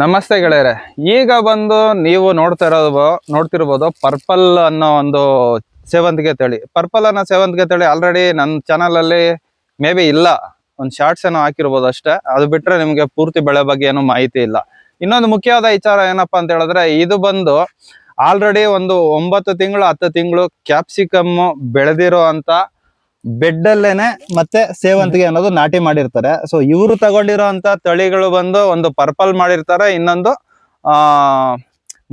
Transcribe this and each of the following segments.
ನಮಸ್ತೆ ಗೆಳೆಯರೆ. ಈಗ ಬಂದು ನೀವು ನೋಡ್ತಾ ಇರೋದು, ನೋಡ್ತಿರ್ಬೋದು ಪರ್ಪಲ್ ಅನ್ನೋ ಒಂದು ಸೇವಂತಿಗೆ ತಳಿ. ಪರ್ಪಲ್ ಅನ್ನೋ ಸೇವಂತಿಗೆ ತಳಿ ಆಲ್ರೆಡಿ ನನ್ನ ಚಾನಲ್ ಅಲ್ಲಿ ಮೇ ಬಿ ಇಲ್ಲ. ಒಂದು ಶಾರ್ಟ್ಸ್ ಏನೋ ಹಾಕಿರ್ಬೋದು ಅಷ್ಟೇ. ಅದು ಬಿಟ್ರೆ ನಿಮಗೆ ಪೂರ್ತಿ ಬೆಳೆ ಬಗ್ಗೆ ಏನೂ ಮಾಹಿತಿ ಇಲ್ಲ. ಇನ್ನೊಂದು ಮುಖ್ಯವಾದ ವಿಚಾರ ಏನಪ್ಪಾ ಅಂತ ಹೇಳಿದ್ರೆ, ಇದು ಬಂದು ಆಲ್ರೆಡಿ ಒಂದು ಒಂಬತ್ತು ತಿಂಗಳು, ಹತ್ತು ತಿಂಗಳು ಕ್ಯಾಪ್ಸಿಕಮ್ ಬೆಳೆದಿರೋ ಅಂತ ಬೆಡ್ ಅಲ್ಲೇನೆ ಮತ್ತೆ ಸೇವಂತಿಗೆ ಅನ್ನೋದು ನಾಟಿ ಮಾಡಿರ್ತಾರೆ. ಸೊ ಇವರು ತಗೊಂಡಿರೋ ತಳಿಗಳು ಬಂದು ಒಂದು ಪರ್ಪಲ್ ಮಾಡಿರ್ತಾರೆ, ಇನ್ನೊಂದು, ಆ,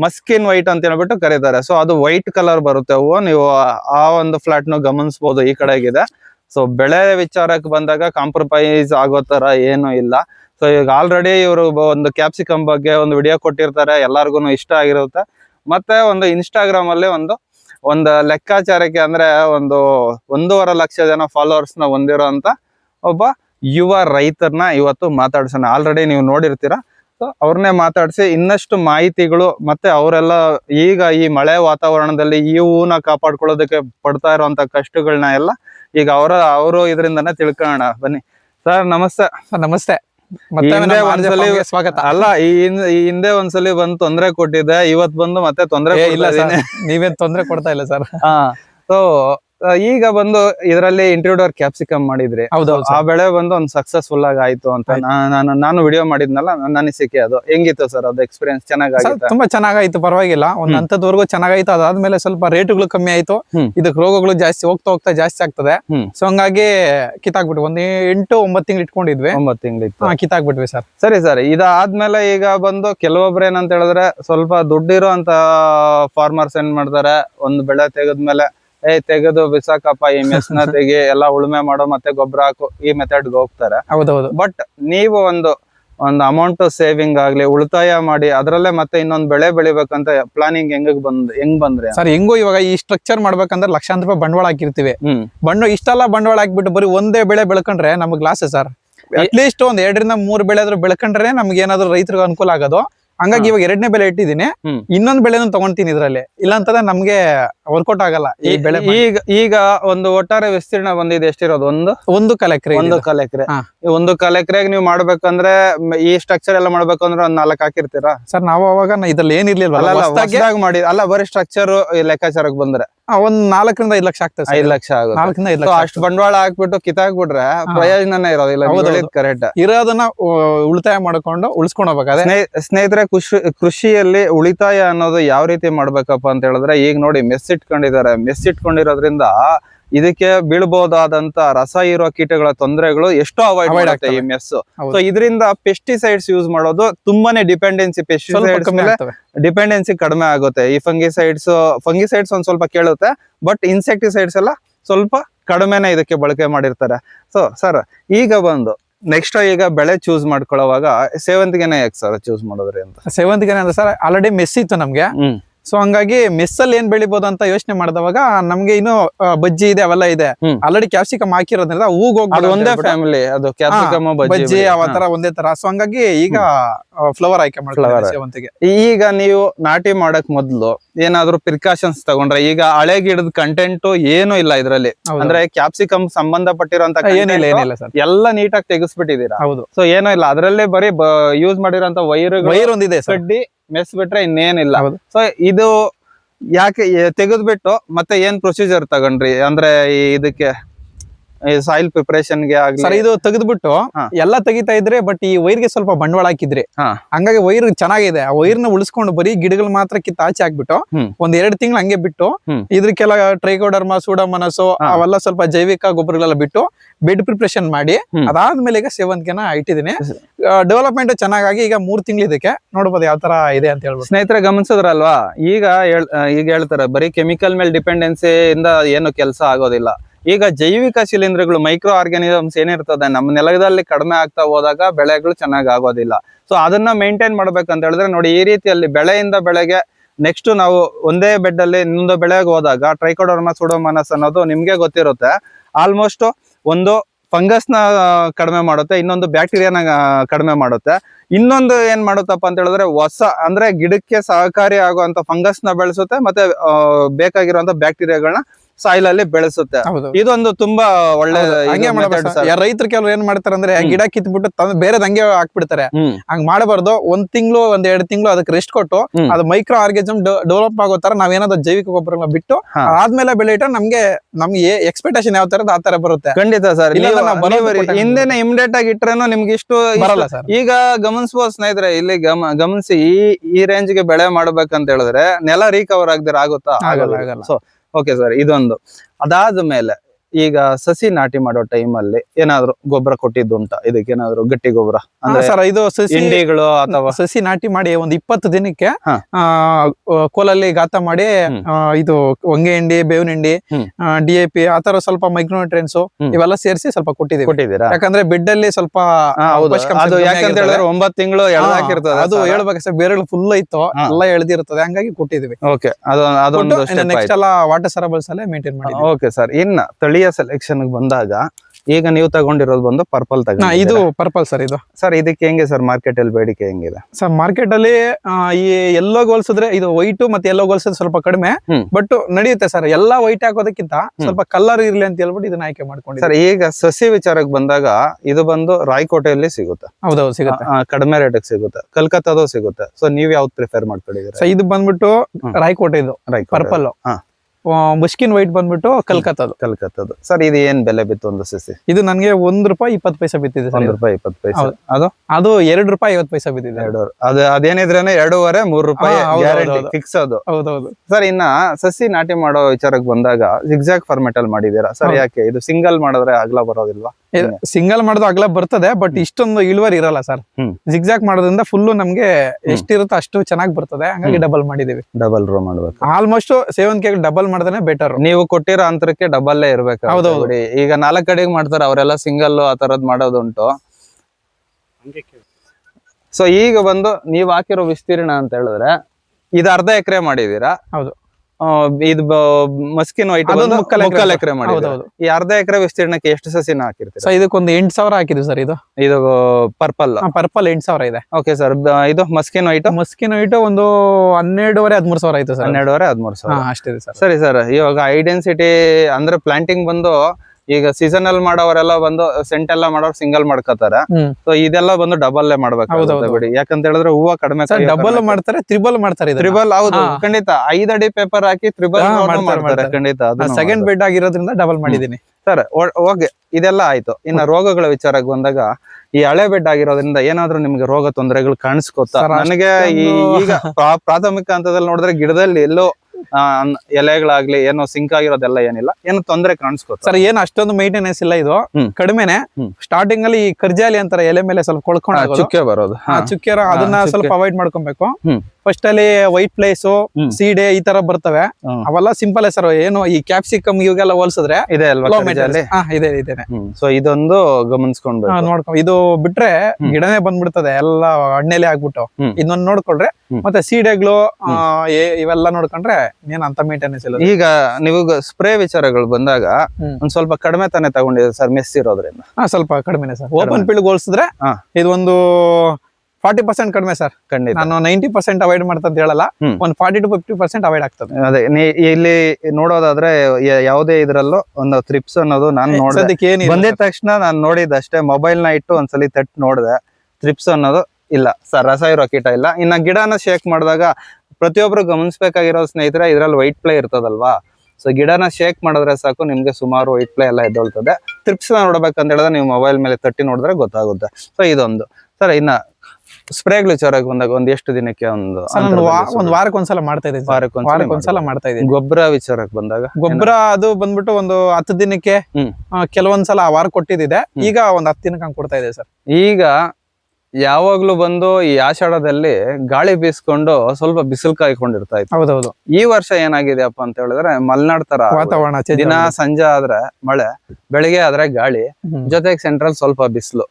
ಮಸ್ಕಿನ್ ವೈಟ್ ಅಂತ ಹೇಳ್ಬಿಟ್ಟು ಕರೀತಾರೆ. ಸೊ ಅದು ವೈಟ್ ಕಲರ್ ಬರುತ್ತೆ ಹೂವು. ನೀವು ಆ- ಆ ಒಂದು ಫ್ಲಾಟ್ ನು ಗಮನಿಸಬಹುದು ಈ ಕಡೆಗಿದೆ. ಸೊ ಬೆಳೆ ವಿಚಾರಕ್ಕೆ ಬಂದಾಗ ಕಾಂಪ್ರಮೈಸ್ ಆಗೋ ತರ ಏನು ಇಲ್ಲ. ಸೊ ಈಗ ಆಲ್ರೆಡಿ ಇವರು ಒಂದು ಕ್ಯಾಪ್ಸಿಕಮ್ ಬಗ್ಗೆ ಒಂದು ವಿಡಿಯೋ ಕೊಟ್ಟಿರ್ತಾರೆ ಎಲ್ಲಾರ್ಗು ಇಷ್ಟ ಆಗಿರುತ್ತೆ. ಮತ್ತೆ ಒಂದು ಇನ್ಸ್ಟಾಗ್ರಾಮ್ ಅಲ್ಲಿ ಒಂದು ಒಂದು ಲೆಕ್ಕಾಚಾರಕ್ಕೆ ಅಂದ್ರೆ ಒಂದು ಒಂದೂವರೆ ಲಕ್ಷ ಜನ ಫಾಲೋವರ್ಸ್ನ ಹೊಂದಿರೋ ಒಬ್ಬ ಯುವ ರೈತರನ್ನ ಇವತ್ತು ಮಾತಾಡ್ಸೋಣ. ಆಲ್ರೆಡಿ ನೀವು ನೋಡಿರ್ತೀರ. ಸೊ ಅವ್ರನ್ನೇ ಮಾತಾಡಿಸಿ ಇನ್ನಷ್ಟು ಮಾಹಿತಿಗಳು ಮತ್ತೆ ಅವರೆಲ್ಲ ಈಗ ಈ ಮಳೆ ವಾತಾವರಣದಲ್ಲಿ ಈ ಹೂವನ್ನ ಕಾಪಾಡ್ಕೊಳ್ಳೋದಕ್ಕೆ ಪಡ್ತಾ ಇರುವಂತ ಕಷ್ಟಗಳನ್ನ ಎಲ್ಲ ಈಗ ಅವರ, ಅವರು ಇದರಿಂದನೇ ತಿಳ್ಕೊಳ್ಳೋಣ. ಬನ್ನಿ. ಸರ್ ನಮಸ್ತೆ. ನಮಸ್ತೆ. ಮತ್ತೆ ಸ್ವಾಗತ. ಅಲ್ಲ ಈ ಹಿಂದ್- ಈ ಹಿಂದೆ ಒಂದ್ಸಲಿ ಬಂದು ತೊಂದರೆ ಕೊಟ್ಟಿದ್ದೆ ಇವತ್ ಬಂದು ಮತ್ತೆ ತೊಂದ್ರೆ ಇಲ್ಲ ನೀವೇನ್ ತೊಂದ್ರೆ ಕೊಡ್ತಾ ಇಲ್ಲ ಸರ್. ಹಾ. ಸೊ ಈಗ ಬಂದು ಇದರಲ್ಲಿ ಇಂಟ್ರೂಡರ್ ಕ್ಯಾಪ್ಸಿಕಮ್ ಮಾಡಿದ್ರಿ ಹೌದೌದು ಆ ಬೆಳೆ ಬಂದು ಒಂದು ಸಕ್ಸಸ್ಫುಲ್ ಆಗಿ ಆಯ್ತು ಅಂತ ನಾನು ನಾನು ವಿಡಿಯೋ ಮಾಡಿದ್ನಲ್ಲ ನನ್ನ ಅನಿಸಿಕೆ ಅದು. ಹೆಂಗಿತ್ತು ಸರ್ ಅದು ಎಕ್ಸ್ಪೀರಿಯನ್ಸ್ ಚೆನ್ನಾಗಿ ತುಂಬಾ ಚೆನ್ನಾಗಾಯ್ತು ಪರವಾಗಿಲ್ಲ. ಒಂದ್. ಹಂತದವರೆಗೂ ಚೆನ್ನಾಗಾಯ್ತು. ಅದಾದ್ಮೇಲೆ ಸ್ವಲ್ಪ ರೇಟ್ಗಳು ಕಮ್ಮಿ ಆಯ್ತು. ಇದಕ್ ರೋಗಗಳು ಜಾಸ್ತಿ ಹೋಗ್ತಾ ಹೋಗ್ತಾ ಜಾಸ್ತಿ ಆಗ್ತದೆ. ಸೊ ಹಂಗಾಗಿ ಕಿತ್ತಾಕ್ಬಿಟ್ವಿ. ಒಂದ್ ಎಂಟು ಒಂಬತ್ತು ತಿಂಗಳು ಇಟ್ಕೊಂಡಿದ್ವಿ. ಒಂಬತ್ತು ತಿಂಗಳು ಇತ್ತು. ಕಿತ್ತಾಕ್ಬಿಟ್ವಿ ಸರ್. ಸರಿ ಸರ್ ಇದಾದ್ಮೇಲೆ ಈಗ ಬಂದು ಕೆಲವೊಬ್ರು ಏನಂತ ಹೇಳಿದ್ರೆ ಸ್ವಲ್ಪ ದುಡ್ಡಿರೋ ಅಂತ ಫಾರ್ಮರ್ಸ್ ಏನ್ ಮಾಡ್ತಾರೆ? ಒಂದು ಬೆಳೆ ತೆಗೆದ್ಮೇಲೆ ಏ ತೆಗೆದು ಬಿಸಾಕಪ್ಪ ಈ ಮೆಸ್ನ ತೆಗಿ ಎಲ್ಲ ಉಳುಮೆ ಮಾಡೋ ಮತ್ತೆ ಗೊಬ್ಬರ ಹಾಕು ಈ ಮೆಥಡ್ಗೆ ಹೋಗ್ತಾರೆ. ಹೌದೌದು. ಬಟ್ ನೀವು ಒಂದು ಒಂದು ಅಮೌಂಟ್ ಸೇವಿಂಗ್ ಆಗ್ಲಿ ಉಳಿತಾಯ ಮಾಡಿ ಅದರಲ್ಲೇ ಮತ್ತೆ ಇನ್ನೊಂದು ಬೆಳೆ ಬೆಳಿಬೇಕಂತ ಪ್ಲಾನಿಂಗ್ ಹೆಂಗ್ ಬಂದ್ ಹೆಂಗ್ ಬಂದ್ರೆ ಸರ್ ಹೆಂಗೋ ಇವಾಗ ಈ ಸ್ಟ್ರಕ್ಚರ್ ಮಾಡ್ಬೇಕಂದ್ರೆ ಲಕ್ಷಾಂತರ ರೂಪಾಯಿ ಬಂಡವಾಳ ಹಾಕಿರ್ತೀವಿ. ಬಣ್ಣ ಬಂಡ ಇಷ್ಟೆಲ್ಲ ಬಂಡವಾಳ ಹಾಕ್ಬಿಟ್ಟು ಬರೀ ಒಂದೇ ಬೆಳೆ ಬೆಳ್ಕೊಂಡ್ರೆ ನಮ್ಗೆ ಲಾಸ್ ಸರ್. ಅಟ್ಲೀಸ್ಟ್ ಒಂದ್ ಎರಡರಿಂದ ಮೂರ್ ಬೆಳೆ ಆದ್ರೂ ಬೆಳ್ಕೊಂಡ್ರೆ ನಮ್ಗೆ ಏನಾದ್ರು ರೈತರಿಗೆ ಅನುಕೂಲ ಆಗೋದು. ಹಂಗಾಗಿ ಇವಾಗ ಎರಡನೇ ಬೆಲೆ ಇಟ್ಟಿದ್ದೀನಿ. ಇನ್ನೊಂದ್ ಬೆಳೆನೂ ತಗೊಂತೀನಿ ಇದ್ರಲ್ಲಿ. ಇಲ್ಲ ಅಂತಂದ್ರೆ ನಮ್ಗೆ ವರ್ಕೌಟ್ ಆಗಲ್ಲ ಈ ಬೆಳೆ. ಈಗ ಈಗ ಒಂದು ಒಟ್ಟಾರೆ ವಿಸ್ತೀರ್ಣ ಬಂದಿದೆ ಎಷ್ಟಿರೋದು? ಒಂದು? ಒಂದು ಕಾಲ ಎಕರೆ ಒಂದು ಕಲೆಕ್ರೆ. ಎಕರೆ ಒಂದು ಕಲೆಕ್ರೆ ಎಕರೆಗೆ ನೀವು ಮಾಡ್ಬೇಕಂದ್ರೆ ಈ ಸ್ಟ್ರಕ್ಚರ್ ಎಲ್ಲ ಮಾಡ್ಬೇಕಂದ್ರೆ ಒಂದ್ ನಾಲ್ಕು ಹಾಕಿರ್ತೀರಾ? ಸರ್ ನಾವು ಅವಾಗ ಇದ್ರಲ್ಲಿ ಏನಿರ್ಲಿಲ್ಲ ಮಾಡಿ ಅಲ್ಲ ಬರೀ ಸ್ಟ್ರಕ್ಚರ್ ಲೆಕ್ಕಾಚಾರಕ್ಕೆ ಬಂದ್ರೆ. ಒಂದ್ ನಾಲ್ಕರಿಂದ ಐದ್ ಲಕ್ಷ ಆಗ್ತದೆ ಐದ್ ಲಕ್ಷ ಆಗುತ್ತೆ. ನಾಲ್ಕರಿಂದ ಐದ್ So, ಲಕ್ಷ ಅಷ್ಟು ಬಂಡವಾಳ ಹಾಕ್ಬಿಟ್ಟು ಕಿತ್ತಾಕ್ಬಿಟ್ರೆ ಪ್ರಯೋಜನನೇ ಇರೋದಿಲ್ಲ. ಕರೆಕ್ಟ್ ಇರೋದನ್ನ ಉಳಿತಾಯ ಮಾಡ್ಕೊಂಡು ಉಳಿಸ್ಕೊಂಡು ಹೋಗ್ಬೇಕಾದ್ರೆ ಸ್ನೇಹಿತರೆ ಕೃಷಿ ಕೃಷಿಯಲ್ಲಿ ಉಳಿತಾಯ ಅನ್ನೋದು ಯಾವ ರೀತಿ ಮಾಡ್ಬೇಕಪ್ಪ ಅಂತ ಹೇಳಿದ್ರೆ ಈಗ ನೋಡಿ ಮೆಸ್ ಇಟ್ಕೊಂಡಿದ್ದಾರೆ ಮೆಸ್ ಇಟ್ಕೊಂಡಿರೋದ್ರಿಂದ ಇದಕ್ಕೆ ಬೀಳ್ಬಹುದಾದಂತ ರಸ ಇರೋ ಕೀಟಗಳ ತೊಂದರೆಗಳು ಎಷ್ಟೋ ಅವಾಯ್ಡ್ ಮಾಡುತ್ತೆ ಈ. ಮೆಸ್ ಸೊ ಇದರಿಂದ ಪೆಸ್ಟಿಸೈಡ್ಸ್ ಯೂಸ್ ಮಾಡೋದು ತುಂಬಾನೇ ಡಿಪೆಂಡೆನ್ಸಿ ಪೆಸ್ಟಿಸೈಡ್ಸ್ ಮೇಲೆ ಡಿಪೆಂಡೆನ್ಸಿ ಕಡಿಮೆ ಆಗುತ್ತೆ. ಈ ಫಂಗಿಸೈಡ್ಸ್ ಫಂಗಿಸೈಡ್ಸ್ ಒಂದ್ ಸ್ವಲ್ಪ ಕೇಳುತ್ತೆ ಬಟ್ ಇನ್ಸೆಕ್ಟಿಸೈಡ್ಸ್ ಎಲ್ಲ ಸ್ವಲ್ಪ ಕಡಿಮೆನೆ ಇದಕ್ಕೆ ಬಳಕೆ ಮಾಡಿರ್ತಾರೆ. ಸೊ ಸರ್ ಈಗ ಬಂದು ನೆಕ್ಸ್ಟ್ ಈಗ ಬೆಳೆ ಚೂಸ್ ಮಾಡ್ಕೊಳ್ಳೋವಾಗ ಸೇವಂತಿಗೆನೆ ಯಾಕೆ ಸರ್ ಚೂಸ್ ಮಾಡೋದ್ರಿ ಅಂತ? ಸೇವಂತಿಗೆನೆ ಅಂದ್ರೆ ಸರ್ ಆಲ್ರೆಡಿ ಮೆಸ್ ಇತ್ತು ನಮ್ಗೆ. ಸೊ ಹಂಗಾಗಿ ಮೆಸ್ಸಲ್ಲಿ ಏನ್ ಬೆಳಿಬಹುದು ಅಂತ ಯೋಚನೆ ಮಾಡಿದವಾಗ ನಮ್ಗೆ ಇನ್ನು ಬಜ್ಜಿ ಇದೆ ಅವೆಲ್ಲ ಇದೆ. ಆಲ್ರೆಡಿ ಕ್ಯಾಪ್ಸಿಕಮ್ ಹಾಕಿರೋದ್ರಿಂದ ಹೂಗ್ ಅದು ಒಂದೇ ಫ್ಯಾಮಿಲಿ ಅದು ಕ್ಯಾಪ್ಸಿಕಮ್ ಬಜ್ಜಿ ತರ ಒಂದೇ ತರ. ಸೊ ಹಂಗಾಗಿ ಈಗ ಫ್ಲವರ್ ಆಯ್ಕೆ. ಮಾಡ್ತಾರೆ ಈಗ ನೀವು ನಾಟಿ ಮಾಡಕ್ ಮೊದ್ಲು ಏನಾದ್ರು ಪ್ರಿಕಾಷನ್ಸ್ ತಗೊಂಡ್ರೆ ಈಗ ಹಳೆ ಗಿಡದ ಕಂಟೆಂಟ್ ಏನು ಇಲ್ಲ ಇದ್ರಲ್ಲಿ. ಅಂದ್ರೆ ಕ್ಯಾಪ್ಸಿಕಮ್ ಸಂಬಂಧಪಟ್ಟಿರೋಂತ ಏನಿಲ್ಲ ಏನಿಲ್ಲ ಸರ್. ಎಲ್ಲ ನೀಟಾಗಿ ತೆಗೆಸ್ಬಿಟ್ಟಿದೀರಾ ಹೌದು. ಸೊ ಏನೂ ಇಲ್ಲ. ಅದ್ರಲ್ಲೇ ಬರೀ ಯೂಸ್ ಮಾಡಿರೋಂತ ವೈರ್ ವೈರ್ ಒಂದಿದೆ ಕಡ್ಡಿ ಮೆಸ್ ಬಿಟ್ರೆ ಇನ್ನೇನಿಲ್ಲ. ಸೊ ಇದು ಯಾಕೆ ತೆಗೆದ್ಬಿಟ್ಟು ಮತ್ತೆ ಏನ್ ಪ್ರೊಸೀಜರ್ ತಗೊಂಡ್ರಿ ಅಂದ್ರೆ ಈ ಇದಕ್ಕೆ ಸಾಯಿಲ್ ಪ್ರಿಪರೇಷನ್ಗೆ ಆಗ್ಲಿ. ಸರ್ ಇದು ತೆಗೆದ್ಬಿಟ್ಟು ಎಲ್ಲಾ ತೆಗಿತಾ ಇದ್ರೆ ಬಟ್ ಈ ವೈರ್ಗೆ ಸ್ವಲ್ಪ ಬಂಡವಾಳ ಹಾಕಿದ್ರಿ. ಹಂಗಾಗಿ ವೈರ್ ಚೆನ್ನಾಗಿದೆ. ಆ ವೈರ್ನ ಉಳಿಸ್ಕೊಂಡು ಬರೀ ಗಿಡಗಳು ಮಾತ್ರ ಕಿತ್ತ ಆಚೆ ಹಾಕ್ಬಿಟ್ಟು ಒಂದ್ ಎರಡ್ ತಿಂಗಳು ಹಂಗೆ ಬಿಟ್ಟು. ಇದ್ರಕ್ಕೆಲ್ಲ ಟ್ರೈಕೋಡರ್ಮ ಸೂಡಮನಸು ಮನಸ್ಸು ಅವೆಲ್ಲ ಸ್ವಲ್ಪ ಜೈವಿಕ ಗೊಬ್ಬರಗಳೆಲ್ಲ ಬಿಟ್ಟು ಬೆಡ್ ಪ್ರಿಪರೇಷನ್ ಮಾಡಿ. ಅದಾದ್ಮೇಲೆ ಈಗ ಸೇವಂತಿಗೆನ ಇಟ್ಟಿದ್ದೀನಿ. ಡೆವಲಪ್ಮೆಂಟ್ ಚೆನ್ನಾಗಿ ಈಗ ಮೂರ್ ತಿಂಗಳು ಇದಕ್ಕೆ. ನೋಡ್ಬೋದು ಯಾವ ತರ ಇದೆ ಅಂತ ಹೇಳ್ಬೋದು. ಸ್ನೇಹಿತರೆ ಗಮನಿಸಿದ್ರಲ್ವಾ? ಈಗ ಈಗ ಹೇಳ್ತಾರೆ ಬರೀ ಕೆಮಿಕಲ್ ಮೇಲೆ ಡಿಪೆಂಡೆನ್ಸಿ ಇಂದ ಏನು ಕೆಲಸ ಆಗೋದಿಲ್ಲ. ಈಗ ಜೈವಿಕ ಶಿಲೀಂಧ್ರಗಳು ಮೈಕ್ರೋ ಆರ್ಗ್ಯಾನಿಸಮ್ಸ್ ಏನಿರ್ತದೆ, ನಮ್ಮ ನೆಲದಲ್ಲಿ ಕಡಿಮೆ ಆಗ್ತಾ ಹೋದಾಗ ಬೆಳೆಗಳು ಚೆನ್ನಾಗಿ ಆಗೋದಿಲ್ಲ. ಸೊ ಅದನ್ನ ಮೇಂಟೈನ್ ಮಾಡ್ಬೇಕಂತ ಹೇಳಿದ್ರೆ ನೋಡಿ, ಈ ರೀತಿಯಲ್ಲಿ ಬೆಳೆಯಿಂದ ಬೆಳೆಗೆ ನೆಕ್ಸ್ಟ್ ನಾವು ಒಂದೇ ಬೆಡ್ ಅಲ್ಲಿ ಇನ್ನೊಂದು ಬೆಳೆಗೆ ಹೋದಾಗ ಟ್ರೈಕೋಡರ್ಮಾ ಸುಡೋಮನಸ್ ಅನ್ನೋದು ನಿಮ್ಗೆ ಗೊತ್ತಿರುತ್ತೆ. ಆಲ್ಮೋಸ್ಟ್ ಒಂದು ಫಂಗಸ್ನ ಕಡಿಮೆ ಮಾಡುತ್ತೆ, ಇನ್ನೊಂದು ಬ್ಯಾಕ್ಟೀರಿಯಾನ ಕಡಿಮೆ ಮಾಡುತ್ತೆ. ಇನ್ನೊಂದು ಏನ್ ಮಾಡುತ್ತಪ್ಪ ಅಂತ ಹೇಳಿದ್ರೆ ಹೊಸ, ಅಂದ್ರೆ ಗಿಡಕ್ಕೆ ಸಹಕಾರಿ ಆಗುವಂತ ಫಂಗಸ್ನ ಬೆಳೆಸುತ್ತೆ, ಮತ್ತೆ ಬೇಕಾಗಿರುವಂತ ಬ್ಯಾಕ್ಟೀರಿಯಾಗಳನ್ನ ಸಾಯಿಲ್ ಅಲ್ಲಿ ಬೆಳೆಸುತ್ತೆ ಇದೊಂದು ತುಂಬಾ ಒಳ್ಳೆ. ಹಂಗೆ. ರೈತರು ಕೆಲವ್ರು ಏನ್ ಮಾಡ್ತಾರೆ ಅಂದ್ರೆ. ಗಿಡ ಕಿತ್ಬಿಟ್ಟು ತಂದು ಬೇರೆ ಹಂಗೆ ಹಾಕ್ಬಿಡ್ತಾರೆ ಹಂಗ್ ಮಾಡಬಾರ್ದು ಒಂದ್ ತಿಂಗಳು ಒಂದ್ ಎರಡ್ ತಿಂಗಳು ಅದಕ್ಕೆ ರೆಸ್ಟ್ ಕೊಟ್ಟು. ಅದು ಮೈಕ್ರೋ ಆರ್ಗಿಸಮ್ ಡೆವಲಪ್ ಆಗೋ ತರ ನಾವೇನಾದ್ರು ಜೈವಿಕ ಗೊಬ್ಬರ ಬಿಟ್ಟು. ಆದ್ಮೇಲೆ ಬೆಳೆ ಇಟ್ರೆ ನಮ್ಗೆ ನಮ್ಗೆ ಎಕ್ಸ್ಪೆಕ್ಟೇಷನ್ ಯಾವ ತರ ಆ ತರ ಬರುತ್ತೆ ಖಂಡಿತ ಸರ್ ಹಿಂದೆನೆ ಇಮಿಡಿಯೇಟ್ ಆಗಿ ಇಟ್ರೇನು ನಿಮ್ಗೆ ಇಷ್ಟು ಇಷ್ಟು- ಬರಲ್ಲ ಸರ್ ಈಗ ಗಮನಿಸಬಹುದು ಸ್ನೇಹಿತರೆ ಇಲ್ಲಿ ಗಮ ಗಮನಿಸಿ ಈ ಈ ರೇಂಜ್ಗೆ ಬೆಳೆ ಮಾಡ್ಬೇಕಂತ ಹೇಳಿದ್ರೆ ನೆಲ ರೀಕವರ್ ಆಗದಿರ ಆಗುತ್ತಾ ಆಗಲ್ಲ, ಆಗಲ್ಲ. ಸೊ ಓಕೆ ಸರ್ ಇದೊಂದು. ಅದಾದ ಮೇಲೆ ಈಗ ಸಸಿ ನಾಟಿ ಮಾಡೋ ಟೈಮಲ್ಲಿ ಅಲ್ಲಿ ಏನಾದ್ರು ಗೊಬ್ಬರ ಕೊಟ್ಟಿದ್ದುಂಟ? ಇದಕ್ಕೆ ಏನಾದ್ರು ಗಟ್ಟಿ ಗೊಬ್ಬರ? ಅಂದ್ರೆ ಸರ್ ಇದು ಸಸಿ ಹಿಂಡಿಗಳು ಅಥವಾ ಸಸಿ ನಾಟಿ ಮಾಡಿ ಒಂದ್ ಇಪ್ಪತ್ತು ದಿನಕ್ಕೆ ಆ ಕೋಲಲ್ಲಿ ಗಾತ ಮಾಡಿ ಇದು ಹೊಂಗೆ ಹಿಂಡಿ ಬೇವಿನ ಹಿಂಡಿ. ಡಿ ಎ ಪಿ ಆತರ ಸ್ವಲ್ಪ ಮೈಕ್ರೋನ್ಯೂಟ್ರೆನ್ಸ್ ಹ್ಮ್. ಇವೆಲ್ಲ ಸೇರಿಸಿ ಸ್ವಲ್ಪ ಕೊಟ್ಟಿದ್ದೀವಿ. ಕೊಟ್ಟಿದ್ದೀರಾ? ಯಾಕಂದ್ರೆ ಬೆಡ್ ಅಲ್ಲಿ ಸ್ವಲ್ಪ. ಅದು ಯಾಕಂತ ಹೇಳಿದ್ರೆ ಒಂಬತ್ತು ತಿಂಗಳು ಹಾಕಿರ್ತದೆ ಎಳ್ದಾಕಿರ್ತದೆ ಅದು ಹೇಳ್ಬೇಕು ಸರ್ ಬೇರೆಗಳು ಫುಲ್ ಇತ್ತು. ಎಲ್ಲ ಎಳ್ದಿರ್ತದೆ ಹಂಗಾಗಿ ಕೊಟ್ಟಿದ್ವಿ ಓಕೆ ಅದು ಅದೊಂದು ನೆಕ್ಸ್ಟ್ ಎಲ್ಲ ವಾಟರ್ ಸರಬಲ್ಸ್ ಅಲ್ಲೇ ಮೇಂಟೈನ್ ಮಾಡಿ ಓಕೆ ಸರ್ ಇನ್ನ ತಳಿಯ ಸೆಲೆಕ್ಷನ್ ಬಂದಾಗ ಈಗ ನೀವು ತಗೊಂಡಿರೋದು ಬಂದು ಪರ್ಪಲ್ ತಗೊಂಡು ಇದು ಪರ್ಪಲ್ ಸರ್ ಇದು. ಸರ್ ಇದಕ್ಕೆ ಹೆಂಗೆ ಸರ್ ಮಾರ್ಕೆಟ್ ಅಲ್ಲಿ ಬೇಡಿಕೆ ಹೆಂಗಿದೆ? ಸರ್ ಮಾರ್ಕೆಟ್ ಅಲ್ಲಿ ಈ ಎಲ್ಲೋ ಹೋಲ್ಸಿದ್ರೆ ಇದು ವೈಟ್ ಮತ್ತೆ ಎಲ್ಲೋ ಹೋಲ್ಸಿದ್ರೆ ಸ್ವಲ್ಪ ಕಡಿಮೆ. ಬಟ್ ನಡೆಯುತ್ತೆ ಸರ್ ಎಲ್ಲಾ ವೈಟ್ ಹಾಕೋದಕ್ಕಿಂತ ಸ್ವಲ್ಪ ಕಲರ್ ಇರ್ಲಿ ಅಂತ ಹೇಳ್ಬಿಟ್ಟು ಇದನ್ನ ಆಯ್ಕೆ ಮಾಡ್ಕೊಂಡು ಸರ್ ಈಗ ಸಸಿ ವಿಚಾರಕ್ಕೆ ಬಂದಾಗ ಇದು ಬಂದು ರಾಯಕೋಟೆಯಲ್ಲಿ ಸಿಗುತ್ತೆ. ಹೌದೌದು ಸಿಗುತ್ತೆ. ಕಡಿಮೆ ರೇಟ್ ಸಿಗುತ್ತೆ. ಕಲ್ಕತ್ತಾದು ಸಿಗುತ್ತೆ. ಸೊ ನೀವ್ ಯಾವ್ದು ಪ್ರಿಫರ್ ಮಾಡ್ಕೊಂಡಿದ್ದೀರಾ? ಇದು ಬಂದ್ಬಿಟ್ಟು ರಾಯಕೋಟೆ ಇದು ರಾಯ್ ಪರ್ಪಲ್ ಮುಷ್ಕಿನ್ ವೈಟ್ ಬಂದ್ಬಿಟ್ಟು ಕಲ್ಕತ್ತದು. ಕಲ್ಕತ್ತದು. ಸರ್ ಇದು ಏನ್ ಬೆಲೆ ಬಿತ್ತು ಒಂದು ಸಸಿ? ಇದು ನನಗೆ ಒಂದ್ ರೂಪಾಯಿ ಇಪ್ಪತ್ತು ಪೈಸೆ ಬಿತ್ತಿದೆ ಒಂದ್ ರೂಪಾಯಿ ಇಪ್ಪತ್ತು ಪೈಸೆ. ಅದು ಅದು ಎರಡ್ ರೂಪಾಯಿ ಐವತ್ತು ಪೈಸೆ ಬಿದ್ದಿದೆ. ಎರಡು ಅದು ಅದೇನಿದ್ರೇನೆ ಎರಡೂವರೆ ಮೂರ್ ರೂಪಾಯಿ. ಫಿಕ್ಸ್ ಅದು. ಹೌದೌದು. ಸರ್ ಇನ್ನ ಸಸಿ ನಾಟಿ ಮಾಡೋ ವಿಚಾರಕ್ಕೆ ಬಂದಾಗ ಎಕ್ಸಾಕ್ಟ್ ಫಾರ್ಮೆಟ್ ಅಲ್ಲಿ ಮಾಡಿದೀರಾ ಸರ್ ಯಾಕೆ? ಇದು ಸಿಂಗಲ್ ಮಾಡಿದ್ರೆ ಅಗಲ ಬರೋದಿಲ್ವಾ? ಸಿಂಗಲ್ ಮಾಡೋದು ಅಗಲ ಬರ್ತದೆ ಬಟ್ ಇಷ್ಟೊಂದು ಇಳುವರಿ ಇರಲ್ಲ ಸರ್. ಜಿಗ್ಜಾಕ್ ಮಾಡೋದ್ರಿಂದ ಫುಲ್ ನಮ್ಗೆ ಎಷ್ಟಿರುತ್ತೋ ಅಷ್ಟು ಚೆನ್ನಾಗಿ ಬರ್ತದೆ. ಹಂಗಾಗಿ ಡಬಲ್ ಮಾಡಿದೀವಿ. ಡಬಲ್ ರೋ ಮಾಡ್ಬೇಕು. ಆಲ್ಮೋಸ್ಟ್ ಸೇವಂತಿಗೆ ಡಬಲ್ ಮಾಡಿದ್ರೆ ಬೆಟರ್ ನೀವು ಕೊಟ್ಟಿರೋ ಅಂತರಕ್ಕೆ ಡಬಲ್ ಇರ್ಬೇಕು ಹೌದೌದು. ಈಗ ನಾಲ್ಕು ಕಡೆಗೆ ಮಾಡ್ತಾರೆ ಅವರೆಲ್ಲ ಸಿಂಗಲ್ ಆ ತರದ್ ಮಾಡೋದುಂಟು. ಸೊ ಈಗ ಬಂದು ನೀವ್ ಹಾಕಿರೋ ವಿಸ್ತೀರ್ಣ ಅಂತ ಹೇಳಿದ್ರೆ ಇದು ಅರ್ಧ ಎಕರೆ ಮಾಡಿದೀರಾ ಹೌದು. ಇದು ಮಸ್ಕಿನ್ ವೈಟ್ ಅದೊಂದು ಮುಕ್ಕಾಲ್ ಎಕ್ರೆ ಮಾಡಿ ಈ ಅರ್ಧ ಎಕರೆ ವಿಸ್ತೀರ್ಣಕ್ಕೆ ಎಷ್ಟು ಸಸಿನ ಹಾಕಿರ್ತೀರಾ? ಸೊ ಇದಕ್ಕೊಂದು ಎಂಟು ಸಾವಿರ ಹಾಕಿದ್ವಿ ಸರ್ ಇದು. ಇದು ಪರ್ಪಲ್ ಪರ್ಪಲ್ ಎಂಟು ಸಾವಿರ ಇದೆ. ಓಕೆ ಸರ್ ಇದು ಮಸ್ಕಿನ್ ವೈಟ್ ಮಸ್ಕಿನ್ ವೈಟ್ ಒಂದು ಹನ್ನೆರಡುವರೆ ಹದಿಮೂರು ಸಾವಿರ ಆಯ್ತು ಸರ್ ಹನ್ನೆರಡುವರೆ ಹದಿಮೂರು ಸಾವಿರ. ಅಷ್ಟಿದೆ ಸರ್ ಸರಿ ಸರ್ ಇವಾಗ ಐಡೆನ್ಸಿಟಿ ಅಂದ್ರೆ ಪ್ಲಾಂಟಿಂಗ್ ಬಂದು ಈಗ ಸೀಸನಲ್ ಮಾಡೋರೆಲ್ಲ ಬಂದು ಸೆಂಟ್ ಎಲ್ಲ ಮಾಡೋರು ಸಿಂಗಲ್ ಮಾಡ್ಕೋತಾರೆ. ಸೊ ಇದೆಲ್ಲ ಬಂದು ಡಬಲ್ ಮಾಡ್ಬೇಕು ಬಿಡಿ. ಯಾಕಂತ ಹೇಳಿದ್ರೆ ಹೂವ ಕಡಿಮೆ ಡಬಲ್ ಮಾಡ್ತಾರೆ ತ್ರಿಬಲ್ ಮಾಡ್ತಾರೆ. ತ್ರಿಬಲ್ ಹೌದು. ಖಂಡಿತ. ಐದ್ ಅಡಿ ಪೇಪರ್ ಹಾಕಿ ತ್ರಿಬಲ್ ಮಾಡ್ತಾರೆ. ಖಂಡಿತ. ಸೆಕೆಂಡ್ ಬೆಡ್ ಆಗಿರೋದ್ರಿಂದ ಡಬಲ್ ಮಾಡಿದೀನಿ ಸರ್ ಓಕೆ ಇದೆಲ್ಲ ಆಯ್ತು. ಇನ್ನ ರೋಗಗಳ ವಿಚಾರಕ್ಕೆ ಬಂದಾಗ ಈ ಹಳೆ ಬೆಡ್ ಆಗಿರೋದ್ರಿಂದ ಏನಾದ್ರೂ ನಿಮ್ಗೆ ರೋಗ ತೊಂದರೆಗಳು ಕಾಣಿಸ್ಕೊತಾ ನನಗೆ ಈಗ ಪ್ರಾಥಮಿಕ ಹಂತದಲ್ಲಿ ನೋಡಿದ್ರೆ ಗಿಡದಲ್ಲಿ ಎಲ್ಲೋ ಎಲೆಗಳಾಗ್ಲಿ ಏನೋ ಸಿಂಕ್ ಆಗಿರೋದೆಲ್ಲ ಏನಿಲ್ಲ ಏನೋ ತೊಂದರೆ ಕಾಣಿಸ್ಕೊತ ಸರ್ ಏನು ಅಷ್ಟೊಂದು ಮೇಂಟೆನೆನ್ಸ್ ಇಲ್ಲ ಇದು. ಕಡಿಮೆನೆ ಸ್ಟಾರ್ಟಿಂಗ್ ಅಲ್ಲಿ ಈ ಕರ್ಜಾಲಿ ಅಂತಾರೆ ಎಲೆ ಮೇಲೆ ಸ್ವಲ್ಪ ಕೊಳ್ಕೊಂಡು. ಚುಕ್ಕೆ ಬರೋದು ಆ ಚುಕ್ಕೆರ ಅದನ್ನ ಸ್ವಲ್ಪ ಅವಾಯ್ಡ್ ಮಾಡ್ಕೊಬೇಕು. ಫಸ್ಟ್ ಅಲ್ಲಿ ವೈಟ್ ಪ್ಲೇಸ್. ಸೀಡೆ ಈ ತರ ಬರ್ತವೆ. ಅವೆಲ್ಲ ಸಿಂಪಲ್ ಸರ್ ಏನು ಈ ಕ್ಯಾಪ್ಸಿಕಮ್ ಇವಾಗೆಲ್ಲ ಹೋಲ್ಸಿದ್ರೆ ಇದೆ ಇದೆ ಇದೇನೆ ಸೊ ಇದೊಂದು ಗಮನಿಸ್ಕೊಂಡು ನೋಡ್ಕೊ ಇದು ಬಿಟ್ರೆ. ಗಿಡನೇ ಬಂದ್ಬಿಡ್ತದೆ ಎಲ್ಲ ಹಣ್ಣೆಲೆ ಆಗ್ಬಿಟ್ಟು. ಇದೊಂದು ನೋಡ್ಕೊಂಡ್ರೆ ನೋಡ್ಕೊಳ್ರೆ ಮತ್ತೆ ಸೀಡೆಗಳು ಇವೆಲ್ಲ ನೋಡ್ಕೊಂಡ್ರೆ ಏನ್ ಅಂತ ಮೇಂಟೆನೆನ್ಸ್ ಇಲ್ಲ. ಈಗ ನೀವು ಸ್ಪ್ರೇ ವಿಚಾರಗಳು ಬಂದಾಗ. ಒಂದ್ ಸ್ವಲ್ಪ ಕಡಿಮೆ ತಾನೇ ತಗೊಂಡಿದೆ ಸರ್ ಮೆಸ್ ಇರೋದ್ರಿಂದ? ಹಾ ಸ್ವಲ್ಪ ಕಡಿಮೆನೆ ಸರ್ ಓಪನ್. ಫೀಲ್ಡ್ ಹೋಲ್ಸಿದ್ರೆ ಇದೊಂದು ಫಾರ್ಟಿ ಪರ್ಸೆಂಟ್ ಕಡಿಮೆ ಸರ್ ಖಂಡಿತ. ನಾನು ನೈಂಟಿ ಪರ್ಸೆಂಟ್ ಅವಾಯ್ಡ್ ಮಾಡ್ತಂತ ಅಂತ ಹೇಳಲ್ಲ ಒಂದು forty to fifty percent avoid ಆಗ್ತದೆ. ಅದೇ ಇಲ್ಲಿ ನೋಡೋದಾದ್ರೆ ಯಾವುದೇ ಇದ್ರಲ್ಲೂ ಒಂದು ಥ್ರಿಪ್ಸ್ ಅನ್ನೋದು ನಾನು ನೋಡಿದೆ. ಬಂದಿದ ತಕ್ಷಣ ನಾನು ನೋಡಿದಷ್ಟೇ ಮೊಬೈಲ್ನ ಇಟ್ಟು ಒಂದ್ಸಲಿ ತಟ್ ನೋಡಿದೆ. ಥ್ರಿಪ್ಸ್ ಅನ್ನೋದು ಇಲ್ಲ. ಸರ್ ರಸ ಇರೋ ಕೀಟ ಇಲ್ಲ. ಇನ್ನ ಗಿಡನ ಶೇಕ್ ಮಾಡಿದಾಗ ಪ್ರತಿಯೊಬ್ರು ಗಮನಿಸ್ಬೇಕಾಗಿರೋ ಸ್ನೇಹಿತರೆ ಇದರಲ್ಲಿ ವೈಟ್ ಪ್ಲೇ ಇರ್ತದಲ್ವಾ? ಸೊ ಗಿಡನ ಶೇಕ್ ಮಾಡಿದ್ರೆ ಸಾಕು ನಿಮಗೆ ಸುಮಾರು ವೈಟ್ ಪ್ಲೇ ಎಲ್ಲ ಎದ್ದೊಳ್ತದೆ. ಥ್ರಿಪ್ಸ್ ನೋಡ್ಬೇಕಂತ ಹೇಳಿದ್ರೆ ನೀವು ಮೊಬೈಲ್ ಮೇಲೆ ತಟ್ಟಿ ನೋಡಿದ್ರೆ ಗೊತ್ತಾಗುತ್ತೆ. ಸೊ ಇದೊಂದು. ಸರ್ ಇನ್ನ ಸ್ಪ್ರೇಗಳು ವಿಚಾರಕ್ಕೆ ಬಂದಾಗ ಒಂದ್ ಎಷ್ಟು ದಿನಕ್ಕೆ ಒಂದು ಒಂದು ಒಂದ್ ವಾರಕ್ಕೆ ಒಂದ್ಸಲ ಮಾಡ್ತಾ ಇದ್ದೀನಿ. ವಾರಕ್ಕೆ ಒಂದ್ಸಲ ಮಾಡ್ತಾ ಇದ್ದೀನಿ. ಗೊಬ್ಬರ ವಿಚಾರಕ್ಕೆ ಬಂದಾಗ ಗೊಬ್ಬರ ಅದು ಬಂದ್ಬಿಟ್ಟು ಒಂದು ಹತ್ತು ದಿನಕ್ಕೆ ಕೆಲವೊಂದ್ಸಲ ಆ ವಾರ ಕೊಟ್ಟಿದ್ದಿದೆ. ಈಗ ಒಂದ್ ಹತ್ತು ದಿನಕ್ಕೆ ಹಂಗ್ ಕೊಡ್ತಾ ಇದೆ ಸರ್. ಈಗ ಯಾವಾಗ್ಲೂ ಬಂದು ಈ ಆಷಾಢದಲ್ಲಿ ಗಾಳಿ ಬೀಸ್ಕೊಂಡು ಸ್ವಲ್ಪ ಬಿಸಿಲು ಕಾಯ್ಕೊಂಡಿರ್ತಾ ಇತ್ತು. ಹೌದೌದು. ಈ ವರ್ಷ ಏನಾಗಿದೆಯಪ್ಪ ಅಂತ ಹೇಳಿದ್ರೆ ಮಲ್ನಾಡ್ ತರ ವಾತಾವರಣ ದಿನ ಸಂಜೆ ಆದ್ರೆ ಮಳೆ ಬೆಳಿಗ್ಗೆ ಆದ್ರೆ ಗಾಳಿ ಜೊತೆಗೆ ಸೆಂಟ್ರಲ್ ಸ್ವಲ್ಪ ಬಿಸಿಲು.